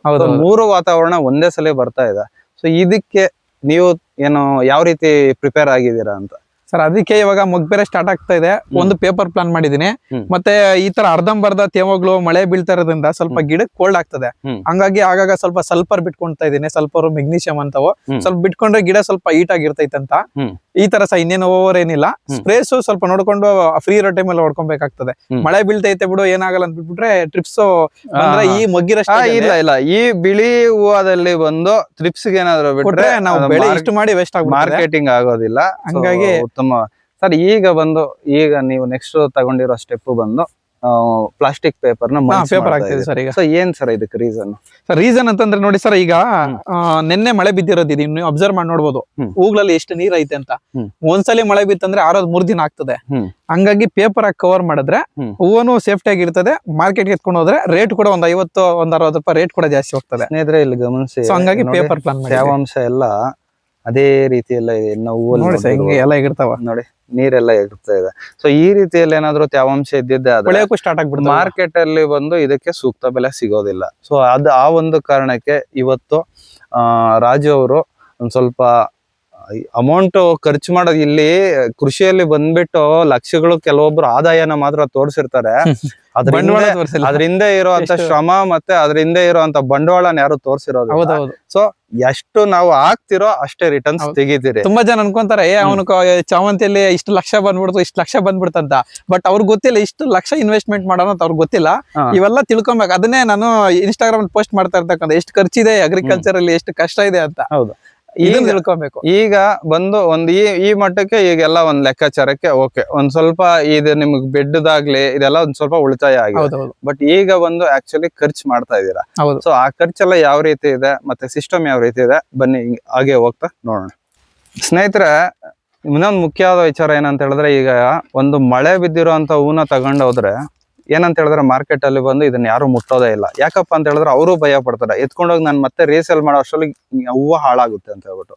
ಮೂರು ವಾತಾವರಣ ಒಂದೇ ಸಲ ಬರ್ತಾ ಇದೆ. ಸೊ ಇದಕ್ಕೆ ನೀವು ಏನು ಯಾವ ರೀತಿ ಪ್ರಿಪೇರ್ ಆಗಿದ್ದೀರಾ ಅಂತ? ಸರ್ ಅದಕ್ಕೆ ಇವಾಗ ಮಗ್ಬೇರೆ ಸ್ಟಾರ್ಟ್ ಆಗ್ತಾ ಇದೆ. ಒಂದು ಪೇಪರ್ ಪ್ಲಾನ್ ಮಾಡಿದೀನಿ ಮತ್ತೆ ಈ ತರ ಅರ್ಧಂಬರ್ಧ ತೇವಗಳು ಮಳೆ ಬೀಳ್ತಾ ಇರೋದ್ರಿಂದ ಸ್ವಲ್ಪ ಗಿಡಕ್ಕೆ ಕೋಲ್ಡ್ ಆಗ್ತದೆ. ಹಂಗಾಗಿ ಆಗಾಗ ಸ್ವಲ್ಪ ಸಲ್ಪರ್ ಬಿಟ್ಕೊಂತ ಇದೀನಿ ಸಲ್ಫರ್ ಮೆಗ್ನೀಷಿಯಂ ಅಂತವು ಸ್ವಲ್ಪ ಬಿಟ್ಕೊಂಡ್ರೆ ಗಿಡ ಸ್ವಲ್ಪ ಹೀಟ್ ಆಗಿರ್ತೈತೆ ಅಂತ. ಈ ತರ ಸಹ ಇನ್ನೇನು ಓವರ್ ಏನಿಲ್ಲ. ಸ್ಪ್ರೇಸ್ ಸ್ವಲ್ಪ ನೋಡ್ಕೊಂಡು ಫ್ರೀ ಇರೋ ಟೈಮ್ ಅಲ್ಲಿ ಹೊಡ್ಕೊಬೇಕಾಗ್ತದೆ. ಮಳೆ ಬೀಳ್ತೈತೆ ಬಿಡು ಏನಾಗಲ್ಲ ಅಂತ ಬಿಟ್ಬಿಟ್ರೆ ಟ್ರಿಪ್ಸ್ ಅಂದ್ರೆ ಈ ಮೊಗ್ಗಿರಷ್ಟ ಇಲ್ಲ ಇಲ್ಲ. ಈ ಬಿಳಿ ಹೂವದಲ್ಲಿ ಬಂದು ಟ್ರಿಪ್ಸ್ ಏನಾದ್ರು ಬಿಟ್ರೆ ನಾವು ಬೆಳೆ ಇಷ್ಟು ಮಾಡಿ ವೇಸ್ಟ್ ಆಗ ಮಾರ್ಕೆಟಿಂಗ್ ಆಗೋದಿಲ್ಲ. ಹಂಗಾಗಿ- ಉತ್ತಮ. ಸರ್ ಈಗ ಬಂದು ಈಗ ನೀವು ನೆಕ್ಸ್ಟ್ ತಗೊಂಡಿರೋ ಸ್ಟೆಪ್ ಬಂದು ಪ್ಲಾಸ್ಟಿಕ್ ಪೇಪರ್ನ ಪೇಪರ್ ಆಗ್ತಿದೆ ಸರ್ ಈಗ. ಸರ್ ಏನ್ ಸರ್ ಇದಕ್ಕೆ ರೀಸನ್ ಸರ್ ರೀಸನ್ ಅಂತಂದ್ರೆ ನೋಡಿ ಸರ್ ಈಗ ನಿನ್ನೆ ಮಳೆ ಬಿದ್ದಿರೋದು ಇದು. ನೀವು ಅಬ್ಸರ್ವ್ ಮಾಡಿ ನೋಡ್ಬೋದು. ಊಗ್ಲಲ್ಲಿ ಹೂಗಳಲ್ಲಿ ಎಷ್ಟು ನೀರ್ ಐತೆ ಅಂತ. ಒಂದ್ಸಲಿ ಮಳೆ ಬಿತ್ತಂದ್ರೆ ಆರೋದ್ ಮೂರ್ ದಿನ ಆಗ್ತದೆ. ಹಂಗಾಗಿ ಪೇಪರ್ ಆಗಿ ಕವರ್ ಮಾಡಿದ್ರೆ. ಹೂವನು ಸೇಫ್ಟಿ ಆಗಿರ್ತದೆ ಮಾರ್ಕೆಟ್ಗೆ ಎತ್ಕೊಂಡು ಹೋದ್ರೆ ರೇಟ್ ಕೂಡ ಒಂದ್ ಐವತ್ತು ಒಂದ್ ಅರವತ್ ರೂಪಾಯಿ ರೇಟ್ ಕೂಡ ಜಾಸ್ತಿ ಹೋಗ್ತದೆ. ಸ್ನೇಹಿತರೆ ಇಲ್ಲಿ ಗಮನಿಸಿ. ಹಂಗಾಗಿ ಪೇಪರ್ ಪ್ಲಾನ್ ಮಾಡಿ ತೇವಾಂಶ ಎಲ್ಲ ಅದೇ ರೀತಿಯಲ್ಲ ಇದೆ. ಇನ್ನು ಹೂವಲ್ಲಿ ನೋಡಿ ಸರ್ ಹಿಂಗೆ. ಎಲ್ಲ ಇರ್ತಾವ. ನೋಡಿ. ನೀರೆಲ್ಲ ಇರ್ತಾ ಇದೆ. ಸೊ ಈ ರೀತಿಯಲ್ಲಿ ಏನಾದ್ರು ತೇವಾಂಶ ಇದ್ದಿದ್ದೆ ಆದ್ರೆ ಸ್ಟಾರ್ಟ್ ಆಗ್ಬಿಡ್ತು ಮಾರ್ಕೆಟ್ ಅಲ್ಲಿ ಬಂದು ಇದಕ್ಕೆ ಸೂಕ್ತ ಬೆಲೆ ಸಿಗೋದಿಲ್ಲ. ಸೊ ಅದು ಆ ಒಂದು ಕಾರಣಕ್ಕೆ ಇವತ್ತು ಆ, ರಾಜು ಅವರು ಒಂದ್ ಸ್ವಲ್ಪ ಅಮೌಂಟ್ ಖರ್ಚು ಮಾಡೋದು ಇಲ್ಲಿ ಕೃಷಿಯಲ್ಲಿ ಬಂದ್ಬಿಟ್ಟು ಲಕ್ಷಗಳು ಕೆಲವೊಬ್ರು ಆದಾಯನ ಮಾತ್ರ ತೋರಿಸಿರ್ತಾರೆ. ಅದರಿಂದ. ಇರುವಂತ ಶ್ರಮ ಮತ್ತೆ ಅದರಿಂದ ಇರುವಂತ ಬಂಡವಾಳನ ಯಾರು ತೋರಿಸಿರೋದು ಹೌದೌದು. ಎಷ್ಟು ನಾವು ಹಾಕ್ತಿರೋ ಅಷ್ಟೇ ರಿಟರ್ನ್ಸ್. ತೆಗಿತೀರಿ. ತುಂಬಾ ಜನ ಅನ್ಕೊಂತಾರೆ ಏ ಅವನು ಚಾವಂತಿಯಲ್ಲಿ ಇಷ್ಟು ಲಕ್ಷ ಬಂದ್ಬಿಡ್ತು ಇಷ್ಟು ಲಕ್ಷ ಬಂದ್ಬಿಡ್ತಂತ. ಬಟ್ ಅವ್ರಿಗೆ ಗೊತ್ತಿಲ್ಲ ಇಷ್ಟು ಲಕ್ಷ ಇನ್ವೆಸ್ಟ್ಮೆಂಟ್ ಮಾಡೋಣ ಅಂತ ಅವ್ರಿಗೆ ಗೊತ್ತಿಲ್ಲ. ಇವೆಲ್ಲ ತಿಳ್ಕೊಬೇಕು. ಅದನ್ನೇ ನಾನು ಇನ್ಸ್ಟಾಗ್ರಾಮ್ ಪೋಸ್ಟ್ ಮಾಡ್ತಾ ಇರ್ತಕ್ಕಂಥ ಎಷ್ಟು ಖರ್ಚಿದೆ ಅಗ್ರಿಕಲ್ಚರ್ ಅಲ್ಲಿ ಎಷ್ಟು ಕಷ್ಟ ಇದೆ ಅಂತ. ಹೌದು. ಈಗ ತಿಳ್ಕೊಬೇಕು? ಈಗ ಬಂದು ಒಂದ್ ಈ ಈ ಮಟ್ಟಕ್ಕೆ ಈಗೆಲ್ಲ ಒಂದ್ ಲೆಕ್ಕಾಚಾರಕ್ಕೆ ಓಕೆ ಒಂದ್ ಸ್ವಲ್ಪ ಇದು ನಿಮ್ಗ್ ಬೆಡ್ದಾಗ್ಲಿ ಇದೆಲ್ಲ ಒಂದ್ ಸ್ವಲ್ಪ ಉಳಿತಾಯ ಆಗಿದೆ. ಬಟ್ ಈಗ ಬಂದು ಆಕ್ಚುಲಿ ಖರ್ಚು ಮಾಡ್ತಾ ಇದೀರಾ ಸೊ ಆ ಖರ್ಚೆಲ್ಲ ಯಾವ ರೀತಿ ಇದೆ ಮತ್ತೆ ಸಿಸ್ಟಮ್ ಯಾವ ರೀತಿ ಇದೆ ಬನ್ನಿ ಹಿಂಗ್ ಹಾಗೆ ಹೋಗ್ತಾ ನೋಡೋಣ. ಸ್ನೇಹಿತರೆ ಇನ್ನೊಂದು ಮುಖ್ಯವಾದ ವಿಚಾರ ಏನಂತ ಹೇಳಿದ್ರೆ ಈಗ ಒಂದು ಮಳೆ ಬಿದ್ದಿರೋಂತ ಹೂನ ತಗೊಂಡು ಹೋದ್ರೆ ಏನಂತ ಹೇಳಿದ್ರೆ ಮಾರ್ಕೆಟ್ ಅಲ್ಲಿ ಬಂದು ಇದನ್ನ ಯಾರು ಮುಟ್ಟೋದೇ ಇಲ್ಲ. ಯಾಕಪ್ಪ ಅಂತ ಹೇಳಿದ್ರೆ ಅವರು ಭಯ ಪಡ್ತಾರೆ. ಎತ್ಕೊಂಡೋಗಿ ನಾನು ಮತ್ತೆ ರೀಸೇಲ್ ಮಾಡೋ ಅಷ್ಟರಲ್ಲಿ ಹೂವು ಹಾಳಾಗುತ್ತೆ ಅಂತ ಹೇಳ್ಬಿಟ್ಟು.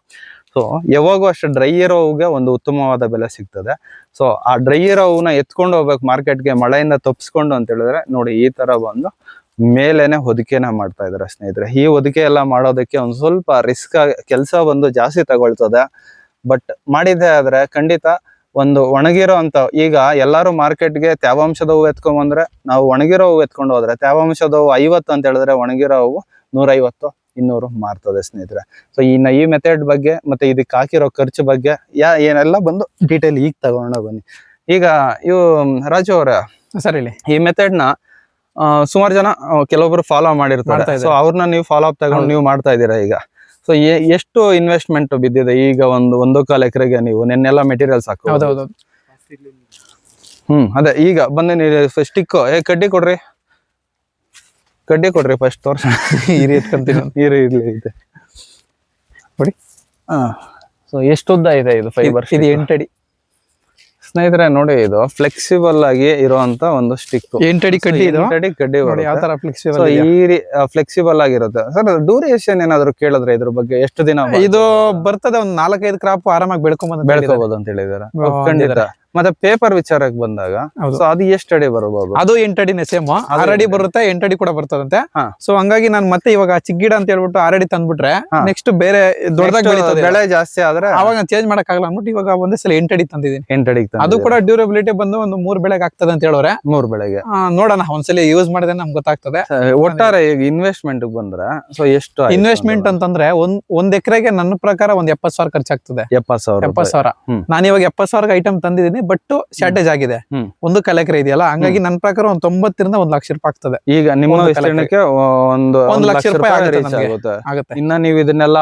ಸೊ ಯಾವಾಗೂ ಅಷ್ಟು ಡ್ರೈ ಇರೋ ಹೂಗೆ ಒಂದು ಉತ್ತಮವಾದ ಬೆಲೆ ಸಿಗ್ತದೆ. ಸೊ ಆ ಡ್ರೈ ಇರೋ ಹೂನ ಎತ್ಕೊಂಡು ಹೋಗ್ಬೇಕು ಮಾರ್ಕೆಟ್ಗೆ ಮಳೆಯಿಂದ ತಪ್ಪಿಸ್ಕೊಂಡು ಅಂತ ಹೇಳಿದ್ರೆ ನೋಡಿ ಈ ತರ ಬಂದು ಮೇಲೇನೆ ಹೊದಿಕೆನ ಮಾಡ್ತಾ ಇದಾರೆ ಸ್ನೇಹಿತರೆ. ಈ ಹೊದಿಕೆ ಎಲ್ಲ ಮಾಡೋದಕ್ಕೆ ಒಂದು ಸ್ವಲ್ಪ ರಿಸ್ಕ್ ಕೆಲಸ ಬಂದು ಜಾಸ್ತಿ ತಗೊಳ್ತದೆ. ಬಟ್ ಮಾಡಿದ್ದೆ ಆದ್ರೆ ಖಂಡಿತ ಒಂದು ಒಣಗಿರೋ ಅಂತ ಈಗ ಎಲ್ಲಾರು ಮಾರ್ಕೆಟ್ಗೆ ತೇವಾಂಶದ ಹೂವು ಎತ್ಕೊಂಡ್ಬಂದ್ರೆ ನಾವು ಒಣಗಿರೋ ಹೂವು ಎತ್ಕೊಂಡು ಹೋದ್ರೆ ತ್ಯಾವಾಂಶದ ಹೂವು ಐವತ್ತು ಅಂತ ಹೇಳಿದ್ರೆ ಒಣಗಿರೋ ಹೂವು ನೂರೈವತ್ತು ಇನ್ನೂರು ಮಾರ್ತದೆ ಸ್ನೇಹಿತರೆ. ಸೊ ಇನ್ನ ಈ ಮೆಥಡ್ ಬಗ್ಗೆ ಮತ್ತೆ ಇದಕ್ಕೆ ಹಾಕಿರೋ ಖರ್ಚು ಬಗ್ಗೆ ಯಾ ಏನೆಲ್ಲ ಬಂದು ಡೀಟೇಲ್ ಈಗ ತಗೊಂಡ ಬನ್ನಿ. ಈಗ ಇವು ರಾಜು ಅವರ ಸರ್ ಹೇಳಿ. ಈ ಮೆಥಡ್ನ ಸುಮಾರು ಜನ ಕೆಲವೊಬ್ರು ಫಾಲೋ ಮಾಡಿರ್ತಾರೆ. ಸೊ ಅವ್ರನ್ನ ನೀವು ಫಾಲೋ ಅಪ್ ತಗೊಂಡು ನೀವು ಮಾಡ್ತಾ ಇದ್ದೀರಾ ಈಗ? ಸೊ ಎಷ್ಟು ಇನ್ವೆಸ್ಟ್ಮೆಂಟ್ ಬಿದ್ದಿದೆ ಈಗ ಒಂದು ಒಂದು ಕಾಲ ಎಕರೆಗೆ ನೀವು? ನೆನ್ನೆಲ್ಲ ಮೆಟೀರಿಯಲ್ಸ್ ಹಾಕು ಹ್ಮ್ ಅದೇ ಈಗ ಬಂದೆ ನೀವು ಸ್ಟಿಕ್ ಏ ಕಡ್ಡಿ ಕೊಡ್ರಿ. ಕಡ್ಡಿ ಕೊಡ್ರಿ ಫಸ್ಟ್ ತೋರ್ಸ. ಈ ರೀತಿ ಕಂತೀನಿ ನೀರು ಇರ್ಲಿ ಇದೆ. ನೋಡಿ. ಹಾ. ಸೊ ಎಷ್ಟು ಉದ್ದ ಇದೆ ಇದು ಫೈಬರ್ ಇದು ಎಂಟಡಿ. ಸ್ನೇಹಿತರೆ ನೋಡಿ ಇದು ಫ್ಲೆಕ್ಸಿಬಲ್ ಆಗಿ ಇರುವಂತ ಒಂದು ಸ್ಟಿಕ್ ಎಂಟಡಿ ಕಡ್ಡಿ ಎಂಟಡಿ ಕಡ್ಡಿ ಯಾವ ಬರುತ್ತೆ. ತರ ಫ್ಲೆಕ್ಸಿಬಲ್ ಈ ಫ್ಲೆಕ್ಸಿಬಲ್ ಆಗಿರುತ್ತೆ. ಸರ್ ಡ್ಯೂರೇಷನ್ ಏನಾದ್ರು ಕೇಳಿದ್ರೆ ಇದ್ರ ಬಗ್ಗೆ ಎಷ್ಟು ದಿನ ಇದು ಬರ್ತದೆ ಒಂದ್ ನಾಲ್ಕೈದು ಕ್ರಾಪ್ ಆರಾಮಾಗಿ ಬೆಳ್ಕೊಂಬಂದ್ ಬೆಳ್ಕೋಬಹುದು ಅಂತ ಹೇಳಿದಾರೆ ಖಂಡಿತ. ಮತ್ತೆ ಪೇಪರ್ ವಿಚಾರಕ್ಕೆ ಬಂದಾಗ. ಸೊ ಅದು ಎಷ್ಟು ಅಡಿ ಬರಬಹುದು? ಅದು ಎಂಟಡಿನೇ ಸೇಮ್ ಆರಡಿ ಬರುತ್ತೆ ಎಂಟಡಿ ಕೂಡ ಬರ್ತದಂತೆ. ಸೊ ಹಂಗಾಗಿ ನಾನು ಮತ್ತೆ ಇವಾಗ ಚಿಗ್ಗಿಡ ಅಂತ ಹೇಳ್ಬಿಟ್ಟು ಆರಡಿ ತಂದ್ಬಿಟ್ರೆ ನೆಕ್ಸ್ಟ್ ಬೇರೆ ದೊಡ್ಡದಾಗಿ ಬೆಳೆ ಜಾಸ್ತಿ ಆದ್ರೆ ಅವಾಗ ಚೇಂಜ್ ಮಾಡಕ್ ಆಗಲ್ಲ ಅಂದ್ಬಿಟ್ಟು ಇವಾಗ ಒಂದೇ ಸಲ ಎಂಟಡಿ ತಂದಿದ್ದೀನಿ. ಎಂಟಡಿ ಅದು ಕೂಡ ಡ್ಯೂರಬಿಲಿಟಿ ಬಂದು ಒಂದು ಮೂರ್ ಬೆಳೆಗೆ ಆಗ್ತದೆ ಅಂತ ಹೇಳೋರೆ. ಮೂರ್ ಬೆಳೆಗೆ. ನೋಡೋಣ ಒಂದ್ಸಲ ಯೂಸ್ ಮಾಡಿದ್ರೆ ನಮ್ಗೆ ಗೊತ್ತಾಗ್ತದೆ. ಒಟ್ಟಾರೆ ಈಗ ಇನ್ವೆಸ್ಟ್ಮೆಂಟ್ ಬಂದ್ರೆ ಸೊ ಎಷ್ಟು ಇನ್ವೆಸ್ಟ್ಮೆಂಟ್ ಅಂತಂದ್ರೆ ಒಂದ್ ಒಂದ್ ಎಕರೆಗೆ ನನ್ನ ಪ್ರಕಾರ ಒಂದ್ ಎಪ್ಪತ್ ಸಾವಿರ ಖರ್ಚಾಗ್ತದೆ. ಎಪ್ಪತ್ ಸಾವಿರ ಎಪ್ಪತ್ ಸಾವಿರ. ನಾನು ಇವಾಗ ಎಪ್ಪತ್ ಸಾವಿರ ಐಟಮ್ ತಂದಿದ್ದೀನಿ ಬಟ್ ಶಾರ್ಟೇಜ್ ಆಗಿದೆ. ಒಂದು ಕಲೆಕ್ರೆ ಇದೆಯಲ್ಲ? ಹಂಗಾಗಿ ನನ್ನ ಪ್ರಕಾರ ಒಂದ್ ತೊಂಬತ್ತರಿಂದ ಒಂದ್ ಲಕ್ಷ ರೂಪಾಯಿ ಆಗ್ತದೆ. ಈಗ ನಿಮ್ಮ ಒಂದು ಒಂದು ಲಕ್ಷ ರೂಪಾಯಿ ಆಗುತ್ತೆ ಇನ್ನ ನೀವು ಇದನ್ನೆಲ್ಲ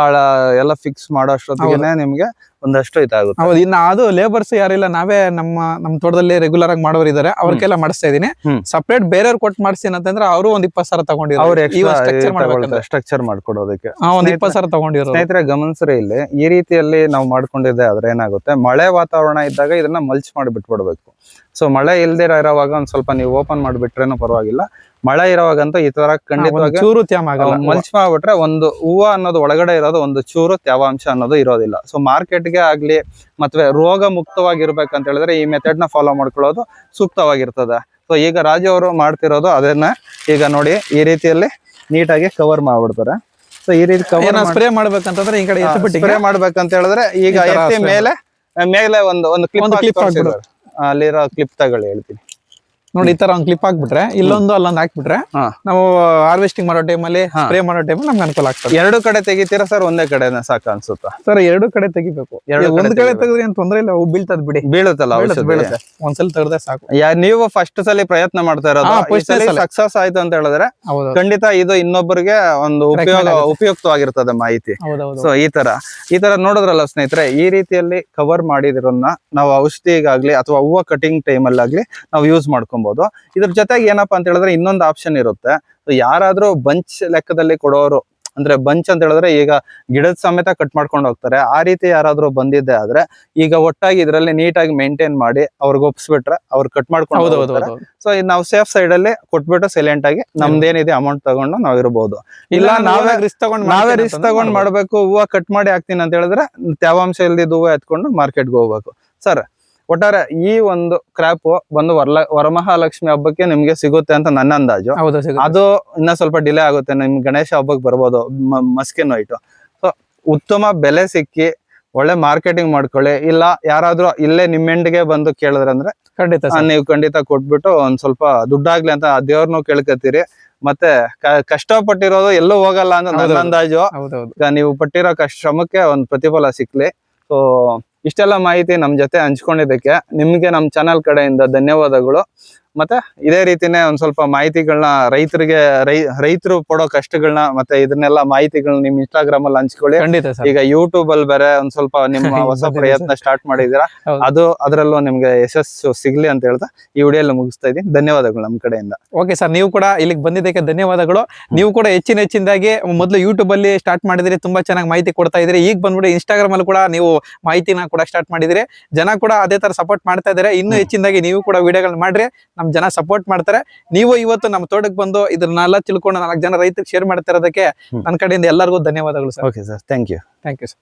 ಎಲ್ಲ ಫಿಕ್ಸ್ ಮಾಡೋ ಅಷ್ಟೊತ್ತಿಗೆ ನಿಮ್ಗೆ ಒಂದಷ್ಟು ಇದಾಗುತ್ತೆ. ಹೌದು ಇನ್ನ ಅದು ಲೇಬರ್ಸ್ ಯಾರಿಲ್ಲ ನಾವೇ ನಮ್ಮ ನಮ್ಮ ತೋಟದಲ್ಲಿ ರೆಗ್ಯುಲರ್ ಆಗಿ ಮಾಡೋರು ಇದಾರೆ ಅವ್ರಿಗೆಲ್ಲ ಮಾಡಿಸ್ತಾ ಇದೀನಿ ಸಪ್ರೇಟ್ ಬೇರೆಯವ್ರು ಕೊಟ್ಟು ಮಾಡಿಸ್ತೀನಿ ಅಂತಂದ್ರೆ ಅವರು ಒಂದ್ ಇಪ್ಪತ್ ಸಾವಿರ ತಗೊಂಡಿರೋ ಸ್ಟ್ರಕ್ಚರ್ ಮಾಡ್ಕೊಡೋದಕ್ಕೆ. ಒಂದ್ ಇಪ್ಪತ್ ಸಾವಿರ ತಗೊಂಡಿರೋ ಸ್ನೇಹಿತರೆ ಗಮನಿಸ್ರಿ ಇಲ್ಲಿ. ಈ ರೀತಿಯಲ್ಲಿ ನಾವು ಮಾಡ್ಕೊಂಡಿದ್ದೆ ಆದ್ರೆ ಏನಾಗುತ್ತೆ? ಮಳೆ ವಾತಾವರಣ ಇದ್ದಾಗ ಇದನ್ನ ಮಲ್ಚ್ ಮಾಡಿ ಬಿಟ್ಬಿಡ್ಬೇಕು. ಸೊ ಮಳೆ ಇಲ್ದಿರ ಇರೋವಾಗ ಒಂದ್ ಸ್ವಲ್ಪ ನೀವು ಓಪನ್ ಮಾಡಿಬಿಟ್ರೇನು ಪರವಾಗಿಲ್ಲ. ಮಳೆ ಇರೋವಾಗಂತೂ ಈ ತರ ಖಂಡಿತವಾಗಿ ಚೂರು ತ್ಯಾಮ ಆಗಲ್ಲ. ಮಲ್ಚ್ ಮಾಡ್ಬಿಟ್ರೆ ಒಂದು ಹೂವು ಅನ್ನೋದು ಒಳಗಡೆ ಇರೋದು ಒಂದು ಚೂರು ತ್ಯಾವಾಂಶ ಅನ್ನೋದು ಇರೋದಿಲ್ಲ. ಸೊ ಮಾರ್ಕೆಟ್ಗೆ ಆಗ್ಲಿ ಮತ್ತೆ ರೋಗ ಮುಕ್ತವಾಗಿರ್ಬೇಕಂತ ಹೇಳಿದ್ರೆ ಈ ಮೆಥಡ್ನ ಫಾಲೋ ಮಾಡ್ಕೊಳ್ಳೋದು ಸೂಕ್ತವಾಗಿರ್ತದೆ. ಸೊ ಈಗ ರಾಜು ಅವರು ಮಾಡ್ತಿರೋದು ಅದನ್ನ ಈಗ ನೋಡಿ ಈ ರೀತಿಯಲ್ಲಿ ನೀಟಾಗಿ ಕವರ್ ಮಾಡ್ಬಿಡ್ತಾರೆ. ಸೊ ಈ ರೀತಿ ಕವರ್ ಸ್ಪ್ರೇ ಮಾಡ್ಬೇಕಂತಂದ್ರೆ ಈ ಕಡೆ ಸ್ಪ್ರೇ ಮಾಡ್ಬೇಕಂತ ಹೇಳಿದ್ರೆ ಈಗ ಎತ್ತಿ ಮೇಲೆ ಮೇಲೆ ಒಂದು ಒಂದು ಕ್ಲಿಪ್ ಹಾಕ್ಬಿಡು. ಅಲ್ಲಿರೋ ಕ್ಲಿಪ್ ತಗೊಳ್ಳಿ ಹೇಳ್ತೀನಿ ನೋಡಿ ಈ ತರ ಒಂದ್ ಕ್ಲಿಪ್ ಹಾಕ್ಬಿಟ್ರೆ ಇಲ್ಲೊಂದು ಅಲ್ಲೊಂದು ಹಾಕ್ಬಿಟ್ರೆ ನಾವು ಹಾರ್ವೆಸ್ಟಿಂಗ್ ಮಾಡೋ ಟೈಮಲ್ಲಿ. ಸ್ಪ್ರೇ ಮಾಡೋ ಟೈಮ್ ನಮ್ಗೆ ಅನುಕೂಲ ಆಗ್ತದೆ. ಎರಡು ಕಡೆ ತೆಗಿತೀರಾ ಸರ್? ಒಂದೇ ಕಡೆ ಸಾಕ ಅನ್ಸುತ್ತಾ? ಸರ್ ಎರಡು ಕಡೆ ತೆಗಿಬೇಕು. ಒಂದ್ ಕಡೆ ತೆಗೆದ್ರೆ ಏನ್ ತೊಂದ್ರೆ ಇಲ್ಲ ಅವು ಬೀಳ್ತದ್ ಬಿಡಿ. ಬೀಳುತ್ತಲ್ಲ ಬೀಳುತ್ತೆ, ಒಂದ್ಸಲ ತೆಗೆದ್ರೆ ಸಾಕು. ನೀವು ಫಸ್ಟ್ ಸಲ ಪ್ರಯತ್ನ ಮಾಡ್ತಾ ಇರೋದು. ಸಕ್ಸಸ್ ಆಯ್ತು ಅಂತ ಹೇಳಿದ್ರೆ ಖಂಡಿತ ಇದು ಇನ್ನೊಬ್ಬರಿಗೆ ಒಂದು ಉಪಯೋಗ. ಉಪಯುಕ್ತವಾಗಿರ್ತದೆ ಮಾಹಿತಿ. ಸೊ ಈ ತರ ಈ ತರ ನೋಡಿದ್ರಲ್ಲ ಸ್ನೇಹಿತರೆ ಈ ರೀತಿಯಲ್ಲಿ ಕವರ್ ಮಾಡಿದಿರೋನ್ನ ನಾವು ಔಷಧಿಗಾಗ್ಲಿ ಅಥವಾ ಹೂವು ಕಟಿಂಗ್ ಟೈಮ್ ಅಲ್ಲಾಗ್ಲಿ ನಾವು ಯೂಸ್ ಮಾಡ್ಕೊಬಹುದು ಇದ್ರ ಜೊತೆಗೆ ಏನಪ್ಪಾ ಅಂತ ಹೇಳಿದ್ರೆ ಇನ್ನೊಂದು ಆಪ್ಷನ್ ಇರುತ್ತೆ. ಸೊ ಯಾರಾದ್ರೂ ಬಂಚ್ ಲೆಕ್ಕದಲ್ಲಿ ಕೊಡೋರು ಅಂದ್ರೆ ಬಂಚ್ ಅಂತ ಹೇಳಿದ್ರೆ ಈಗ ಗಿಡದ ಸಮೇತ ಕಟ್ ಮಾಡ್ಕೊಂಡು ಹೋಗ್ತಾರೆ. ಆ ರೀತಿ ಯಾರಾದ್ರೂ ಬಂದಿದ್ದೆ ಆದ್ರೆ ಈಗ ಒಟ್ಟಾಗಿ ಇದರಲ್ಲಿ ನೀಟಾಗಿ ಮೇಂಟೈನ್ ಮಾಡಿ ಅವ್ರಿಗೆ ಒಪ್ಸ್ಬಿಟ್ರೆ ಅವ್ರು ಕಟ್ ಮಾಡ್ಕೊಂಡು ಸೊ ನಾವು ಸೇಫ್ ಸೈಡ್ ಅಲ್ಲಿ ಕೊಟ್ಬಿಟ್ಟು ಸೈಲೆಂಟ್ ಆಗಿ ನಮ್ದೇನಿದೆ ಅಮೌಂಟ್ ತಗೊಂಡು ನಾವ್ ಇರಬಹುದು ಇಲ್ಲ ನಾವೇ ರಿಸ್ಕ್ ತಗೊಂಡ್ ನಾವೇ ರಿಸ್ಕ್ ತಗೊಂಡ್ ಮಾಡ್ಬೇಕು ಹೂವ ಕಟ್ ಮಾಡಿ ಹಾಕ್ತೀನಿ ಅಂತ ಹೇಳಿದ್ರೆ ತೇವಾಂಶ ಇಲ್ದಿದ್ದು ಹೂವ ಎತ್ಕೊಂಡು ಮಾರ್ಕೆಟ್ಗೆ ಹೋಗ್ಬೇಕು. ಸರ್ ಒಟ್ಟಾರೆ ಈ ಒಂದು ಕ್ರಾಪ್ ಬಂದು ವರಲ ವರಮಹಾಲಕ್ಷ್ಮಿ ಹಬ್ಬಕ್ಕೆ ನಿಮ್ಗೆ ಸಿಗುತ್ತೆ ಅಂತ ನನ್ನ ಅಂದಾಜು. ಹೌದು ಸಿಗುತ್ತೆ. ಅದು ಇನ್ನ ಸ್ವಲ್ಪ ಡಿಲೇ ಆಗುತ್ತೆ. ನಿಮ್ ಗಣೇಶ ಹಬ್ಬಕ್ಕೆ ಬರ್ಬೋದು ಮಸ್ಕಿನ್ ವೈಟ್ ಸೊ ಉತ್ತಮ ಬೆಲೆ ಸಿಕ್ಕಿ ಒಳ್ಳೆ ಮಾರ್ಕೆಟಿಂಗ್ ಮಾಡ್ಕೊಳ್ಳಿ. ಇಲ್ಲ ಯಾರಾದ್ರೂ ಇಲ್ಲೇ ನಿಮ್ಮೆಂಡ್ಗೆ ಬಂದು ಕೇಳಿದ್ರೆ ಅಂದ್ರೆ ಖಂಡಿತ ಆ, ಸರ್. ನೀವು ಖಂಡಿತ ಕೊಟ್ಬಿಟ್ಟು ಒಂದ್ ಸ್ವಲ್ಪ ದುಡ್ಡಾಗ್ಲಿ ಅಂತ ಆ ದೇವ್ರನ್ನು ಕೇಳ್ಕೊತೀರಿ ಮತ್ತೆ ಕ- ಕಷ್ಟಪಟ್ಟಿರೋದು ಎಲ್ಲೂ ಹೋಗಲ್ಲ ಅಂತ ನನ್ನ. ಅಂದಾಜು. ಹೌದೌದು ಈಗ ನೀವು ಪಟ್ಟಿರೋ ಕಷ್ಟ ಶ್ರಮಕ್ಕೆ ಒಂದು ಪ್ರತಿಫಲ ಸಿಕ್ಲಿ. ಸೊ ಇಷ್ಟೆಲ್ಲ ಮಾಹಿತಿ ನಮ್ಮ ಜೊತೆ ಹಂಚ್ಕೊಂಡಿದ್ದಕ್ಕೆ ನಿಮಗೆ ನಮ್ಮ ಚಾನಲ್ ಕಡೆಯಿಂದ ಧನ್ಯವಾದಗಳು. ಮತ್ತೆ ಇದೇ ರೀತಿನೇ ಒಂದ್ ಸ್ವಲ್ಪ ಮಾಹಿತಿಗಳನ್ನ ರೈತರಿಗೆ ರೈ ರೈತರು ಪಡೋ ಕಷ್ಟಗಳನ್ನ ಮತ್ತೆ ಇದನ್ನೆಲ್ಲ ಮಾಹಿತಿಗಳನ್ನ ನಿಮ್ ಇನ್ಸ್ಟಾಗ್ರಾಮ್ ಅಲ್ಲಿ ಹಂಚ್ಕೊಳ್ಳಿ. ಖಂಡಿತ ಸರ್. ಈಗ ಯೂಟ್ಯೂಬ್ ಅಲ್ಲಿ ಬೇರೆ ಒಂದ್ ಸ್ವಲ್ಪ ನಿಮ್ಮ ಹೊಸ ಪ್ರಯತ್ನ ಸ್ಟಾರ್ಟ್ ಮಾಡಿದೀರಾ ಹೌದು. ಅದು ಅದರಲ್ಲೂ ನಿಮ್ಗೆ ಯಶಸ್ಸು ಸಿಗ್ಲಿ ಅಂತ ಹೇಳ್ತಾ ಈ ವಿಡಿಯೋಲ್ಲಿ ಮುಗಿಸ್ತಾ ಇದೀನಿ ಧನ್ಯವಾದಗಳು ನಮ್ ಕಡೆಯಿಂದ. ಓಕೆ ಸರ್ ನೀವು ಕೂಡ ಇಲ್ಲಿಗೆ ಬಂದಿದ್ದಕ್ಕೆ ಧನ್ಯವಾದಗಳು. ನೀವು ಕೂಡ ಹೆಚ್ಚಿನ ಹೆಚ್ಚಿನದಾಗಿ ಮೊದಲು ಯೂಟ್ಯೂಬ್ ಅಲ್ಲಿ ಸ್ಟಾರ್ಟ್ ಮಾಡಿದಿರಿ ತುಂಬಾ ಚೆನ್ನಾಗಿ ಮಾಹಿತಿ ಕೊಡ್ತಾ ಇದ್ರಿ. ಈಗ ಬಂದ್ಬಿಟ್ಟು ಇನ್ಸ್ಟಾಗ್ರಾಮ್ ಅಲ್ಲಿ ಕೂಡ ನೀವು ಮಾಹಿತಿನ ಕೂಡ ಸ್ಟಾರ್ಟ್ ಮಾಡಿದಿರಿ. ಜನ ಕೂಡ ಅದೇ ತರ ಸಪೋರ್ಟ್ ಮಾಡ್ತಾ ಇದಾರೆ ಇನ್ನೂ ಹೆಚ್ಚಿನದಾಗಿ ನೀವು ಕೂಡ ವಿಡಿಯೋಗಳನ್ನ ಮಾಡ್ರಿ. ನಮ್ ಜನ ಸಪೋರ್ಟ್ ಮಾಡ್ತಾರೆ. ನೀವು ಇವತ್ತು ನಮ್ಮ ತೋಟಕ್ಕೆ ಬಂದು ಇದನ್ನೆಲ್ಲ ತಿಳ್ಕೊಂಡು ನಾಲ್ಕು ಜನ ರೈತರಿಗೆ ಶೇರ್ ಮಾಡ್ತಾ ಇರೋದಕ್ಕೆ. ನನ್ನ ಕಡೆಯಿಂದ ಎಲ್ಲರಿಗೂ ಧನ್ಯವಾದಗಳು sir. Okay sir thank you thank you sir